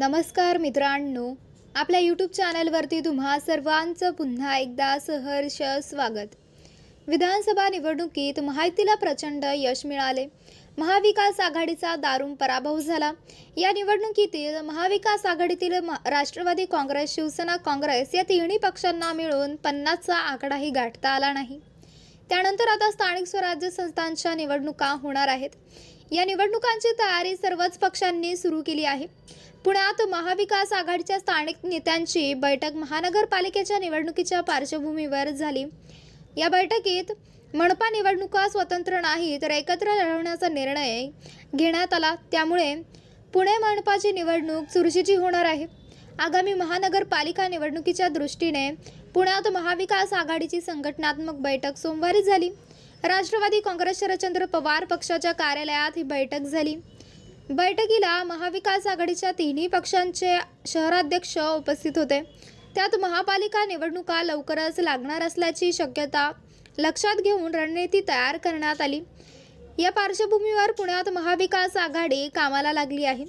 नमस्कार मित्रांनो आपल्या यूट्यूब चॅनलवरती तुम्हा सर्वांचं पुन्हा एकदा सहर्ष स्वागत. विधानसभा निवडणुकीत महायुतीला प्रचंड यश मिळाले. महाविकास आघाडीचा दारुण पराभव झाला. या निवडणुकीतील महाविकास आघाडीतील म- राष्ट्रवादी काँग्रेस शिवसेना काँग्रेस या तिन्ही पक्षांना मिळून पन्नासचा आकडाही गाठता आला नाही. त्यानंतर आता स्थानिक स्वराज्य संस्थांच्या निवडणुका होणार आहेत. या निवडणुकांची तयारी सर्वच पक्षांनी सुरू केली आहे. पुण्यात महाविकास आघाडीच्या स्थानिक नेत्यांची बैठक महानगरपालिकेच्या निवडणुकीच्या पार्श्वभूमीवर झाली. या बैठकीत मनपा निवडणुका स्वतंत्र नाही तर एकत्र लढवण्याचा निर्णय घेण्यात आला. त्यामुळे पुणे मनपाची निवडणूक चुरशीची होणार आहे. आगामी महानगरपालिका निवडणुकीच्या दृष्टीने पुण्यात महाविकास आघाडीची संघटनात्मक बैठक सोमवारी झाली. राष्ट्रवादी काँग्रेस शरदचंद्र पवार पक्षाच्या कार्यालयात ही बैठक झाली. बैठकीला महाविकास आघाडीच्या तिन्ही पक्षांचे शहराध्यक्ष उपस्थित होते. त्यात महापालिका निवडणुका लवकरच लागणार असल्याची शक्यता लक्षात घेऊन रणनीती तयार करण्यात आली. या पार्श्वभूमीवर पुण्यात महाविकास आघाडी कामाला लागली आहे.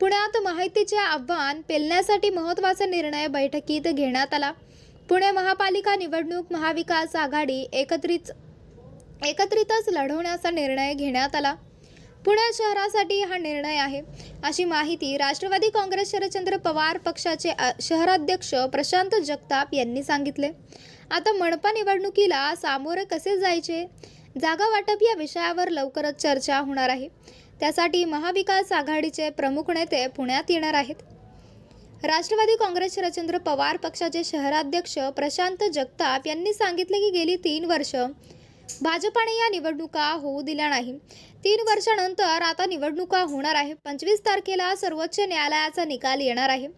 पुण्यात माहितीचे आव्हान पेलण्यासाठी महत्त्वाचा निर्णय बैठकीत घेण्यात आला. पुणे महापालिका निवडणूक महाविकास आघाडी एकत्रित एकत्रितच लढवण्याचा निर्णय घेण्यात आला. पुणे शहरासाठी हा निर्णय आहे. अशी माहिती राष्ट्रवादी काँग्रेस शरदचंद्र पवार पक्षाचे शहराध्यक्ष प्रशांत जगताप यांनी सांगितले. आता मनपा निवडणुकीला सामोरे कसे जायचे? जागा वाटप या विषयावर लवकरच चर्चा होणार आहे. त्यासाठी महाविकास आघाडीचे प्रमुख नेते पुण्यात येणार आहेत. राष्ट्रवादी काँग्रेस शरदचंद्र पवार पक्षाचे शहराध्यक्ष प्रशांत जगताप यांनी सांगितले की गेली तीन वर्ष भाजपाने या निवडणुका होऊ दिल्या नाही. तीन वर्षानंतर आता निवडणुका होणार आहे पंचवीस तारखेला सर्वोच्च न्यायालयाचा निकाल येणार आहे.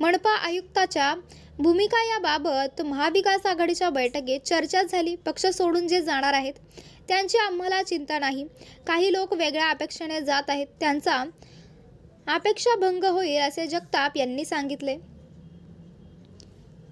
मनपा आयुक्ताच्या भूमिका याबाबत महाविकास आघाडीच्या बैठकीत चर्चा झाली. पक्ष सोडून जे जाणार आहेत त्यांची आम्हाला चिंता नाही. काही लोक वेगळ्या अपेक्षेने जात आहेत. त्यांचा अपेक्षा भंग होईल असे जगताप यांनी सांगितले.